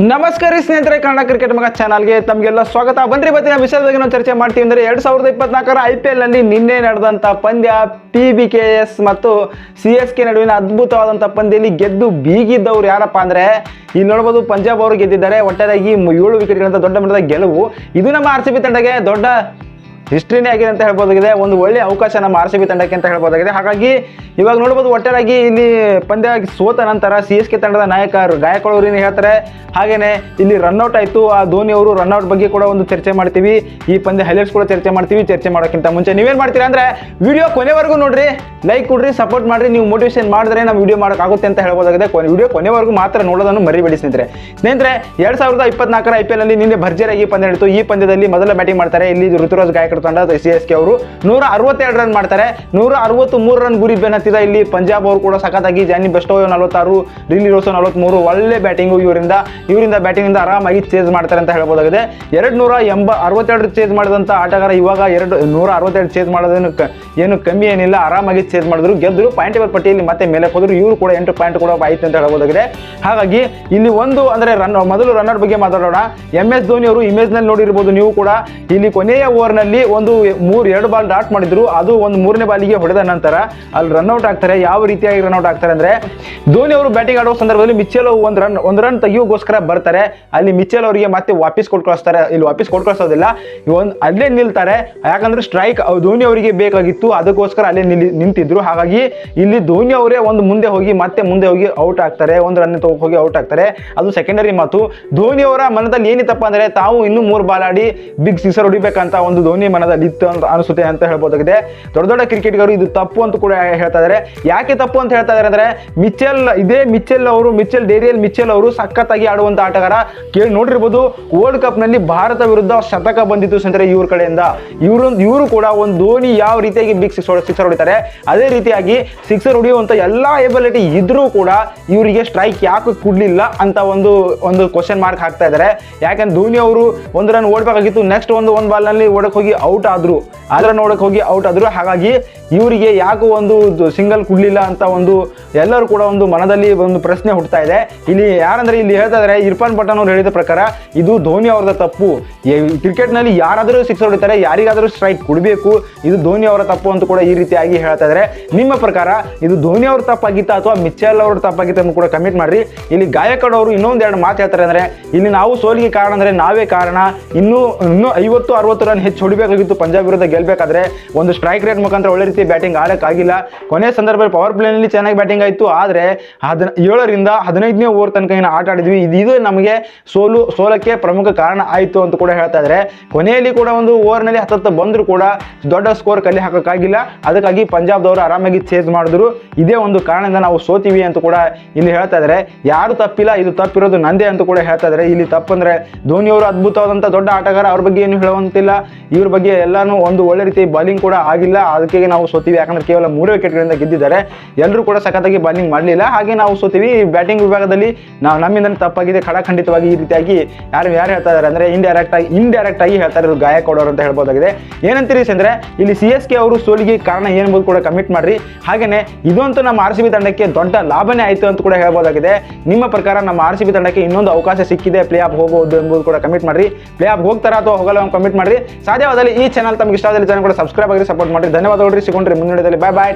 ನಮಸ್ಕಾರ ಸ್ನೇಹಿತರೆ, ಕನ್ನಡ ಕ್ರಿಕೆಟ್ ಮಗ ಚಾನಲ್ಗೆ ತಮಗೆಲ್ಲ ಸ್ವಾಗತ. ಬನ್ರಿ ಬತ್ತಿನ ವಿಷಯದ ಬಗ್ಗೆ ನಾವು ಚರ್ಚೆ ಮಾಡ್ತೀವಿ ಅಂದರೆ ಎರಡು ಸಾವಿರದ ಇಪ್ಪತ್ನಾಲ್ಕರ ಐ ಪಿ ಎಲ್ನಲ್ಲಿ ನಿನ್ನೆ ನಡೆದಂಥ ಪಂದ್ಯ ಪಿ ಬಿ ಕೆ ಎಸ್ ಮತ್ತು ಸಿ ಎಸ್ ಕೆ ನಡುವಿನ ಅದ್ಭುತವಾದಂಥ ಪಂದ್ಯದಲ್ಲಿ ಗೆದ್ದು ಬೀಗಿದ್ದವ್ರು ಯಾರಪ್ಪ ಅಂದರೆ, ಇಲ್ಲಿ ನೋಡ್ಬೋದು ಪಂಜಾಬ್ ಅವರು ಗೆದ್ದಿದ್ದಾರೆ. ಒಟ್ಟಾರೆ ಈ ಏಳು ವಿಕೆಟ್ಗಳಂತ ದೊಡ್ಡ ಮಟ್ಟದ ಗೆಲುವು. ಇದು ನಮ್ಮ ಆರ್ ಸಿ ಬಿ ತಂಡಕ್ಕೆ ದೊಡ್ಡ ಹಿಸ್ಟ್ರಿನೇ ಆಗಿದೆ ಅಂತ ಹೇಳ್ಬೋದಾಗಿದೆ. ಒಂದು ಒಳ್ಳೆ ಅವಕಾಶ ನಮ್ಮ ಆರ್ ಸಿ ಬಿ ತಂಡಕ್ಕೆ ಅಂತ ಹೇಳ್ಬೋದಾಗಿದೆ. ಹಾಗಾಗಿ ಇವಾಗ ನೋಡ್ಬೋದು ಒಟ್ಟಾರಾಗಿ ಇಲ್ಲಿ ಪಂದ್ಯ ಸೋತ ನಂತರ ಸಿ ಎಸ್ ಕೆ ತಂಡದ ನಾಯಕ ಏನು ಹೇಳ್ತಾರೆ? ಹಾಗೇನೆ ಇಲ್ಲಿ ರನ್ಔಟ್ ಆಯಿತು. ಆ ಧೋನಿ ಅವರು ರನ್ಔಟ್ ಬಗ್ಗೆ ಕೂಡ ಒಂದು ಚರ್ಚೆ ಮಾಡ್ತೀವಿ. ಈ ಪಂದ್ಯ ಹೈಲೈಟ್ಸ್ ಕೂಡ ಚರ್ಚೆ ಮಾಡ್ತೀವಿ, ಚರ್ಚೆ ಮಾಡೋಕ್ಕಿಂತ ಮುಂಚೆ. ನೀವೇನು ಮಾಡ್ತೀರಾ ಅಂದರೆ ವಿಡಿಯೋ ಕೊನೆವರೆಗೂ ನೋಡ್ರಿ ಲೈಕ್ ಕೊಡ್ರಿ ಸಪೋರ್ಟ್ ಮಾಡಿರಿ. ನೀವು ಮೋಟಿವೇಶನ್ ಮಾಡಿದ್ರೆ ನಾವು ವಿಡಿಯೋ ಮಾಡೋಕ್ಕಾಗುತ್ತೆ ಅಂತ ಹೇಳ್ಬೋದಾಗಿದೆ. ಕೊನೆ ವಿಡಿಯೋ ಕೊನೆವರೆಗೂ ಮಾತ್ರ ನೋಡೋದನ್ನು ಮರಿಬೇಡಿ ಸ್ನೇಹಿತರೆ. ಸ್ನೇಹಿತರೆ, ಎರಡು ಸಾವಿರದ ಇಪ್ಪತ್ನಾಲ್ಕರ ಐ ಪಿ ಎಲ್ ಅಲ್ಲಿ ನಿನ್ನೆ ಭರ್ಜರಿಯಾಗಿ ಪಂದ್ಯ ನಡೆಯಿತು ಈ ಪಂದ್ಯದಲ್ಲಿ ಮೊದಲ ಬ್ಯಾಟಿಂಗ್ ಮಾಡ್ತಾರೆ. ಇಲ್ಲಿ ಋತುರಾಜ್ ಗಾಯಕರ ತಂಡ ಸಿ ಎಸ್ ಕೆ ಅವರು. ನೂರ ಅರವತ್ತೆರಡು ರನ್ ಮಾಡ್ತಾರೆ. ನೂರ ಅರವತ್ತು ಮೂರು ರನ್ ಗುರಿ ಬೆನ್ನತ್ತಿದ ಇಲ್ಲಿ ಪಂಜಾಬ್ ಅವರು ಕೂಡ ಸಖತ್ತಾಗಿ ಜಾನಿ ಬೆಸ್ಟೋ ನಲವತ್ತಾರು ರಿಲಿ ರೋಸೋ ನಲವತ್ಮೂರು, ಒಳ್ಳೆ ಬ್ಯಾಟಿಂಗು ಇವರಿಂದ. ಇವರಿಂದ ಬ್ಯಾಟಿಂಗಿಂದ ಆರಾಮಾಗಿ ಚೇಸ್ ಮಾಡ್ತಾರೆ ಅಂತ ಹೇಳ್ಬೋದಾಗಿದೆ. ಎರಡು ನೂರ ಎಂಬ ಅರವತ್ತೆರಡು ಚೇಸ್ ಮಾಡಿದಂಥ ಆಟಗಾರ ಇವಾಗ ಎರಡು, ನೂರ ಅರವತ್ತೆರಡು ಚೇಸ್ ಮಾಡೋದೇನು ಏನು ಕಮ್ಮಿ ಏನಿಲ್ಲ. ಆರಾಮಾಗಿ ಚೇಸ್ ಮಾಡಿದ್ರು. ಗೆದ್ದರು. ಪಾಯಿಂಟ್ ಟೇಬಲ್ ಪಟ್ಟಿಯಲ್ಲಿ ಮತ್ತೆ ಮೇಲೆ ಹೋದ್ರು. ಇವರು ಕೂಡ ಎಂಟು ಪಾಯಿಂಟ್ ಕೂಡ ಆಯ್ತು ಅಂತ ಹೇಳ್ಬೋದಾಗಿದೆ. ಹಾಗಾಗಿ ಇಲ್ಲಿ ಒಂದು ಅಂದರೆ ರನ್, ಮೊದಲು ರನ್ನರ್ ಬಗ್ಗೆ ಮಾತಾಡೋಣ. ಎಂ ಎಸ್ ಧೋನಿ ಅವರು ಇಮೇಜ್ನಲ್ಲಿ ನೋಡಿರ್ಬೋದು ನೀವು ಕೂಡ. ಇಲ್ಲಿ ಕೊನೆಯ ಓವರ್ನಲ್ಲಿ ಒಂದು ಮೂರು, ಎರಡು ಬಾಲ್ ಡಾಟ್ ಮಾಡಿದ್ರು. ಅದು ಒಂದು ಮೂರನೇ ಬಾಲಿಗೆ ಹೊಡೆದ ನಂತರ ಅಲ್ಲಿ ರನ್ಔಟ್ ಆಗ್ತಾರೆ. ಯಾವ ರೀತಿಯಾಗಿ ರನ್ಔಟ್ ಆಗ್ತಾರೆ ಅಂದ್ರೆ, ಧೋನಿ ಅವರು ಬ್ಯಾಟಿಂಗ್ ಆಡುವ ಸಂದರ್ಭದಲ್ಲಿ ಮಿಚ್ಚಲ್ ಒಂದು ರನ್ ಒಂದು ರನ್ ತೆಗಿಯೋಗೋಸ್ಕರ ಬರ್ತಾರೆ. ಅಲ್ಲಿ ಮಿಚ್ಚಲ್ ಅವರಿಗೆ ಮತ್ತೆ ವಾಪಸ್ ಕೊಟ್ಟು ಇಲ್ಲಿ ವಾಪಸ್ ಕೊಟ್ಟು ಕಳಿಸೋದಿಲ್ಲ. ಒಂದು ಅಲ್ಲೇ ನಿಲ್ತಾರೆ. ಯಾಕಂದ್ರೆ ಸ್ಟ್ರೈಕ್ ಧೋನಿ ಅವರಿಗೆ ಬೇಕಾಗಿತ್ತು. ಅದಕ್ಕೋಸ್ಕರ ಅಲ್ಲೇ ನಿಲ್ಲಿ, ನಿಂತಿದ್ರು. ಹಾಗಾಗಿ ಇಲ್ಲಿ ಧೋನಿ ಅವರೇ ಒಂದು ಮುಂದೆ ಹೋಗಿ, ಮತ್ತೆ ಮುಂದೆ ಹೋಗಿ ಔಟ್ ಆಗ್ತಾರೆ. ಒಂದು ರನ್ ತಗೋ ಹೋಗಿ ಔಟ್ ಆಗ್ತಾರೆ. ಅದು ಸೆಕೆಂಡರಿ ಮಾತು. ಧೋನಿ ಅವರ ಮನದಲ್ಲಿ ಏನಿತ್ತಪ್ಪ ಅಂದ್ರೆ, ತಾವು ಇನ್ನೂ ಮೂರು ಬಾಲ್ ಆಡಿ ಬಿಗ್ ಸಿಕ್ಸರ್ ಹೊಡಿಬೇಕಂತ ಒಂದು ಧೋನಿ ಮನದಲ್ಲಿ ಇತ್ತು ಅಂತ ಅನಿಸುತ್ತೆ ಅಂತ ಹೇಳ್ಬೋದಾಗಿದೆ. ದೊಡ್ಡ ದೊಡ್ಡ ಕ್ರಿಕೆಟ್ಗರು ಇದು ತಪ್ಪು ಅಂತ ಕೂಡ ಹೇಳ್ತಾ ಇದ್ದಾರೆ ಯಾಕೆ ತಪ್ಪು ಅಂತ ಹೇಳ್ತಾ ಇದ್ದಾರೆ ಅಂದ್ರೆ ಮಿಚೆಲ್ ಇದೇ ಮಿಚ್ಚೆಲ್ ಅವರು ಮಿಚೆಲ್ ಡೇರಿಯಲ್ ಮಿಚೆಲ್ ಅವರು ಸಖತ್ತಾಗಿ ಆಡುವಂತ ಆಟಗಾರ. ಕೇಳಿ ನೋಡಿರ್ಬೋದು ವರ್ಲ್ಡ್ ಕಪ್ನಲ್ಲಿ ಭಾರತ ವಿರುದ್ಧ ಶತಕ ಬಂದಿತ್ತು ಸ್ನೇಹಿತರೆ ಇವ್ರ ಕಡೆಯಿಂದ. ಇವರು ಇವರು ಕೂಡ ಒಂದು ಧೋನಿ ಯಾವ ರೀತಿಯಾಗಿ ಬಿಗ್ ಸಿಕ್ಸ್ ಸಿಕ್ಸರ್ ಹೊಡಿತಾರೆ, ಅದೇ ರೀತಿಯಾಗಿ ಸಿಕ್ಸರ್ ಹೊಡೆಯುವಂತ ಎಲ್ಲಾ ಎಬಿಲಿಟಿ ಇದ್ರೂ ಕೂಡ ಇವರಿಗೆ ಸ್ಟ್ರೈಕ್ ಯಾಕೆ ಕೊಡ್ಲಿಲ್ಲ ಅಂತ ಒಂದು ಒಂದು ಕ್ವಶನ್ ಮಾರ್ಕ್ ಹಾಕ್ತಾ ಇದ್ದಾರೆ ಯಾಕಂದ್ರೆ ಧೋನಿ ಅವರು ಒಂದು ರನ್ ಓಡಬೇಕಾಗಿತ್ತು ನೆಕ್ಸ್ಟ್ ಒಂದು ಒಂದು ಬಾಲ್ನಲ್ಲಿ ಓಡಕ್ ಹೋಗಿ ಔಟ್ ಆದ್ರು. ಆದ್ರೆ ನೋಡಕ್ ಹೋಗಿ ಔಟ್ ಆದ್ರು. ಹಾಗಾಗಿ ಇವರಿಗೆ ಯಾಕೋ ಒಂದು ಸಿಂಗಲ್ ಕೊಡಲಿಲ್ಲ ಅಂತ ಒಂದು ಎಲ್ಲರೂ ಕೂಡ ಒಂದು ಮನದಲ್ಲಿ ಒಂದು ಪ್ರಶ್ನೆ ಹುಟ್ಟುತ್ತಾ ಇದೆ. ಇಲ್ಲಿ ಯಾರಂದ್ರೆ ಇಲ್ಲಿ ಹೇಳ್ತಾ ಇದ್ದಾರೆ ಇರ್ಫಾನ್ ಪಠಾಣ್ ಅವ್ರು ಹೇಳಿದ ಪ್ರಕಾರ ಇದು ಧೋನಿ ಅವರದ ತಪ್ಪು. ಕ್ರಿಕೆಟ್ನಲ್ಲಿ ಯಾರಾದರೂ ಸಿಕ್ಸ್ ಹೊಡಿತಾರೆ, ಯಾರಿಗಾದರೂ ಸ್ಟ್ರೈಕ್ ಕೊಡಬೇಕು, ಇದು ಧೋನಿ ಅವರ ತಪ್ಪು ಅಂತ ಕೂಡ ಈ ರೀತಿಯಾಗಿ ಹೇಳ್ತಾ ಇದ್ದಾರೆ ನಿಮ್ಮ ಪ್ರಕಾರ ಇದು ಧೋನಿ ಅವ್ರ ತಪ್ಪಾಗಿತ್ತಾ ಅಥವಾ ಮಿಚ್ಚಲ್ ಅವ್ರ ತಪ್ಪಾಗಿತ್ತ ಅಂತ ಕೂಡ ಕಮೆಂಟ್ ಮಾಡ್ರಿ. ಇಲ್ಲಿ ಗಾಯಕಡ ಅವರು ಇನ್ನೊಂದು ಎರಡು ಮಾತು ಹೇಳ್ತಾರೆ ಅಂದ್ರೆ, ಇಲ್ಲಿ ನಾವು ಸೋಲಿಗೆ ಕಾರಣ ಅಂದ್ರೆ ನಾವೇ ಕಾರಣ. ಇನ್ನೂ ಇನ್ನೂ ಐವತ್ತು, ಅರವತ್ತು ರನ್ ಹೆಚ್ಚು ಹೊಡಿಬೇಕಾಗಿತ್ತು ಪಂಜಾಬ್ ವಿರುದ್ಧ ಗೆಲ್ಲಬೇಕಾದ್ರೆ ಒಂದು ಸ್ಟ್ರೈಕ್ ರೇಟ್ ಮುಖಾಂತರ ಒಳ್ಳೆ ರೀತಿ ಬ್ಯಾಟಿಂಗ್ ಆಡೋಕ್ಕಾಗಿಲ್ಲ. ಕೊನೆ ಸಂದರ್ಭದಲ್ಲಿ ಪವರ್ ಪ್ಲೇನಲ್ಲಿ ಚೆನ್ನಾಗಿ ಬ್ಯಾಟಿಂಗ್ ಆಯಿತು. ಆದರೆ ಹದಿನ ಏಳರಿಂದ ಹದಿನೈದನೇ ಓವರ್ ತನಕ ಏನು ಆಟ ಆಡಿದ್ವಿ. ಇದು ನಮಗೆ ಸೋಲು ಸೋಲಕ್ಕೆ ಪ್ರಮುಖ ಕಾರಣ ಆಯಿತು ಅಂತ ಕೂಡ ಹೇಳ್ತಾ ಇದ್ದಾರೆ ಕೊನೆಯಲ್ಲಿ ಕೂಡ ಒಂದು ಓವರ್ನಲ್ಲಿ ಹತ್ತತ್ತ ಬಂದರೂ ಕೂಡ ದೊಡ್ಡ ಸ್ಕೋರ್ ಕಲ್ಲಿ ಹಾಕೋಕ್ಕಾಗಿಲ್ಲ. ಅದಕ್ಕಾಗಿ ಪಂಜಾಬ್ದವರು ಆರಾಮಾಗಿ ಚೇಸ್ ಮಾಡಿದ್ರು. ಇದೇ ಒಂದು ಕಾರಣದಿಂದ ನಾವು ಸೋತೀವಿ ಅಂತ ಕೂಡ ಇಲ್ಲಿ ಹೇಳ್ತಾ ಇದ್ದಾರೆ ಯಾರು ತಪ್ಪಿಲ್ಲ, ಇದು ತಪ್ಪಿರೋದು ನಂದೇ ಅಂತ ಕೂಡ ಹೇಳ್ತಾ ಇದ್ದಾರೆ ಇಲ್ಲಿ ತಪ್ಪಂದ್ರೆ ಧೋನಿ ಅವರು ಅದ್ಭುತವಾದಂಥ ದೊಡ್ಡ ಆಟಗಾರ. ಅವ್ರ ಬಗ್ಗೆ ಏನು ಹೇಳುವಂತಿಲ್ಲ. ಇವ್ರ ಬಗ್ಗೆ ಎಲ್ಲಾನು ಒಂದು ಒಳ್ಳೆ ರೀತಿ ಬಾಲಿಂಗ್ ಕೂಡ ಆಗಿಲ್ಲ. ಅದಕ್ಕೆ ನಾವು ಸೋತೀವಿ. ಯಾಕಂದ್ರೆ ಕೇವಲ ಮೂರು ವಿಕೆಟ್ಗಳಿಂದ ಗೆದ್ದಿದ್ದಾರೆ. ಎಲ್ಲರೂ ಕೂಡ ಸಖತ್ತಾಗಿ ಬಾಲಿಂಗ್ ಮಾಡಲಿಲ್ಲ. ಹಾಗೆ ನಾವು ಸೋತೀವಿ. ಬ್ಯಾಟಿಂಗ್ ವಿಭಾಗದಲ್ಲಿ ನಾವು ನಮ್ಮಿಂದ ತಪ್ಪಾಗಿದೆ. ಖಡಾಖಂಡಿತವಾಗಿ ಈ ರೀತಿಯಾಗಿ ಯಾರು ಯಾರು ಹೇಳ್ತಾ ಇದ್ದಾರೆ ಅಂದ್ರೆ ಇಂಡೈರೆಕ್ಟ್ ಆಗಿ ಇಂಡೈರೆಕ್ಟ್ ಆಗಿ ಹೇಳ್ತಾ ಇರೋದು ಗಾಯ ಕೊಡೋರು ಅಂತ ಹೇಳ್ಬೋದಾಗಿದೆ. ಏನಂತೀರಿ ಅಂದ್ರೆ, ಇಲ್ಲಿ ಸಿ ಎಸ್ ಕೆ ಅವರು ಸೋಲಿಗೆ ಕಾರಣ ಏನ್ಬೋದು ಕೂಡ ಕಮಿಟ್ ಮಾಡ್ರಿ. ಹಾಗೇನೆ ಇದಂತೂ ನಮ್ಮ ಆರ್ ಸಿ ತಂಡಕ್ಕೆ ದೊಡ್ಡ ಲಾಭನೇ ಆಯಿತು ಅಂತ ಕೂಡ ಹೇಳ್ಬೋದಾಗಿದೆ. ನಿಮ್ಮ ಪ್ರಕಾರ ನಮ್ಮ ಆರ್ ಸಿ ತಂಡಕ್ಕೆ ಇನ್ನೊಂದು ಅವಕಾಶ ಸಿಕ್ಕಿದೆ. ಪ್ಲೇ ಆಫ್ ಹೋಗಬಹುದು ಎಂಬುದು ಕೂಡ ಕಮಿಟ್ ಮಾಡ್ರಿ. ಪ್ಲೇ ಆಫ್ ಹೋಗ್ತಾರಾ ಅಥವಾ ಹೋಗಲ್ಲ ಕಮಿಟ್ ಮಾಡ್ರಿ. ಸಾಧ್ಯವಾದಲ್ಲಿ ಈ ಚಾನಲ್ ತಮಗೆ ಇಷ್ಟ ಆದಲ್ಲಿ ಚಾನಲ್ ಕೂಡ ಸಬ್ಸ್ಕ್ರೈಬ್ ಆಗಿ ಸಪೋರ್ಟ್ ಮಾಡಿ ಧನ್ಯವಾದಗಳು ಸಿಗೊಂಡ್ರಿ ಮುಂದಿನದಲ್ಲಿ ಬಾಯ್ ಬಾಯ್